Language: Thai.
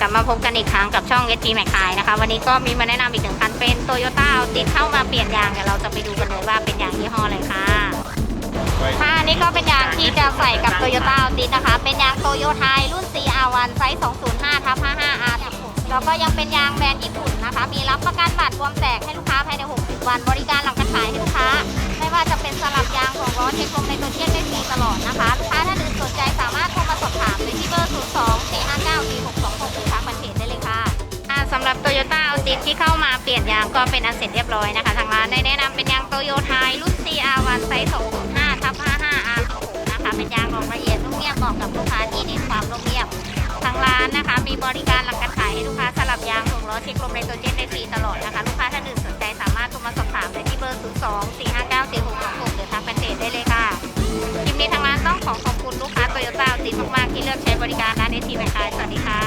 กลับมาพบกันอีกครั้งกับช่อง s อ m แมคคายนะคะวันนี้ก็มีมาแนะนำอีกหนึ่งคันเป็นโตโยต้าเอาติดเข้ามาเปลี่ยนยางเดี๋ยวเราจะไปดูกันเลยว่าเป็นยางยี่ห้ออะไรค่ะค่ะอันนี้ก็เป็นยางที่จะใส่กับโตโยต้าเอาติดนะคะ เป็นยางโตโยไทยรุ่น CR1 ไซส์ 205ทับ 55R ทับ6แล้วก็ยังเป็นยางแบรนด์ญี่ปุ่นนะคะ มีรับประกันบาดรวมแตกให้ลูกค้าภายใน 60 วัน บริการหลังการขายให้ลูกค้า ไม่ว่าจะเป็นสลับยางของล้อเช็คลมในตัวเชียน ต้าเอาติดที่เข้ามาเปลี่ยนยางก็เป็นอันเสร็จเรียบร้อยนะคะ ทางร้านได้แนะนำเป็นยางโตโยไทยรุ่น CR1 ไซส์205ทับ 55R นะคะ เป็นยางรองละเอียดนุ่มเนียบเหมาะกับลูกค้าที่เน้นความนุ่มเนียบ ทางร้านนะคะ มีบริการหลังการขายให้ลูกค้าสลับยางส่งล้อเช็คลมไนโตรเจนได้ฟรีตลอดนะคะ ลูกค้าท่านอื่นสนใจสามารถโทรมาสอบถามได้ที่เบอร์ 02 459 4626หรือทางแฟนเพจได้เลยค่ะคลิปนี้ทางร้านต้องขอขอบคุณลูกค้าโตโยต้าติดมากๆที่เลือกใช้บริการร้านเอทีแมคคายสวัสดีค่ะ